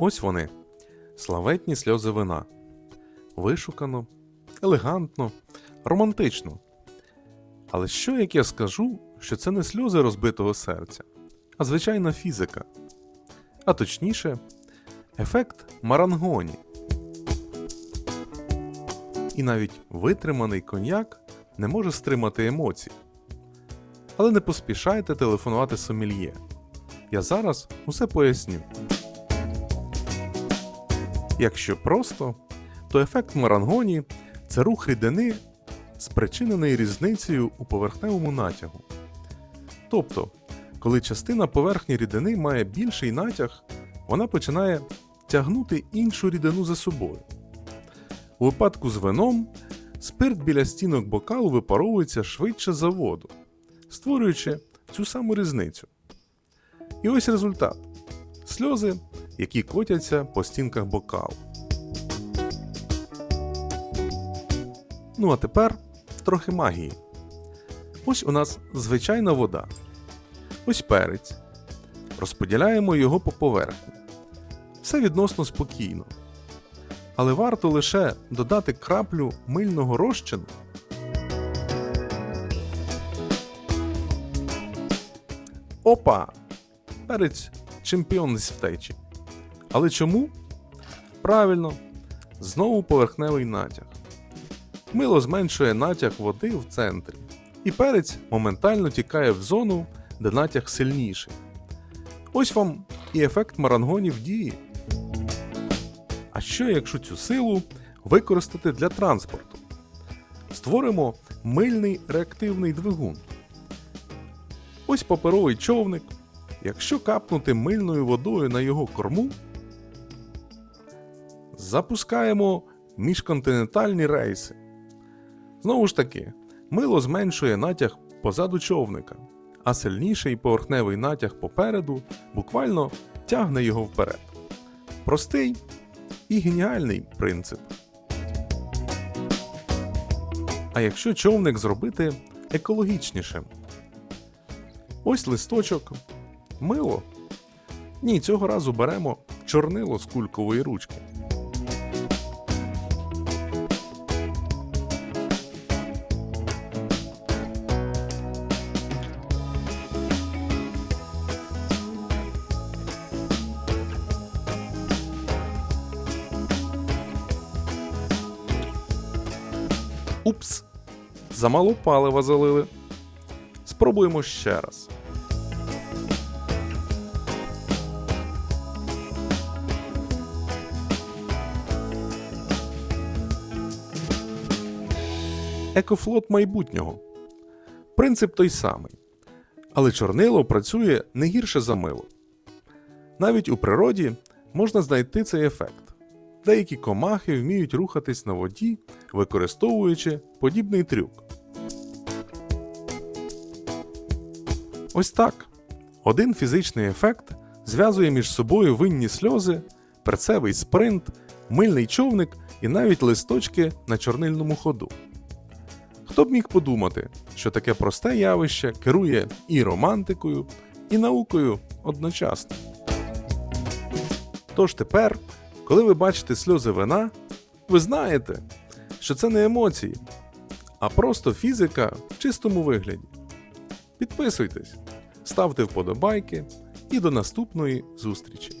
Ось вони, славетні сльози вина. Вишукано, елегантно, романтично. Але що як я скажу, що це не сльози розбитого серця, а звичайна фізика, а точніше, ефект марангоні. І навіть витриманий коньяк не може стримати емоцій. Але не поспішайте телефонувати сомельє. Я зараз усе поясню. Якщо просто, то ефект марангоні це рух рідини, спричинений різницею у поверхневому натягу. Тобто, коли частина поверхні рідини має більший натяг, вона починає тягнути іншу рідину за собою. У випадку з вином спирт біля стінок бокалу випаровується швидше за воду, створюючи цю саму різницю. І ось результат: сльози, які котяться по стінках бокалу. Ну а тепер трохи магії. Ось у нас звичайна вода. Ось перець. Розподіляємо його по поверхні. Все відносно спокійно. Але варто лише додати краплю мильного розчину. Опа! Перець чемпіон з втечі. Але чому? Правильно, знову поверхневий натяг. Мило зменшує натяг води в центрі, і перець моментально тікає в зону, де натяг сильніший. Ось вам і ефект марангонів дії. А що якщо цю силу використати для транспорту? Створимо мильний реактивний двигун. Ось паперовий човник. Якщо капнути мильною водою на його корму, запускаємо міжконтинентальні рейси. Знову ж таки, мило зменшує натяг позаду човника, а сильніший поверхневий натяг попереду буквально тягне його вперед. Простий і геніальний принцип. А якщо човник зробити екологічнішим? Ось листочок, мило. Ні, цього разу беремо чорнило з кулькової ручки. Упс! Замало палива залили. Спробуємо ще раз. Екофлот майбутнього. Принцип той самий. Але чорнило працює не гірше за мило. Навіть у природі можна знайти цей ефект. Деякі комахи вміють рухатись на воді, використовуючи подібний трюк. Ось так. Один фізичний ефект зв'язує між собою винні сльози, перцевий спринт, мильний човник і навіть листочки на чорнильному ходу. Хто б міг подумати, що таке просте явище керує і романтикою, і наукою одночасно. Тож тепер, коли ви бачите сльози вина, ви знаєте, що це не емоції, а просто фізика в чистому вигляді. Підписуйтесь, ставте вподобайки і до наступної зустрічі!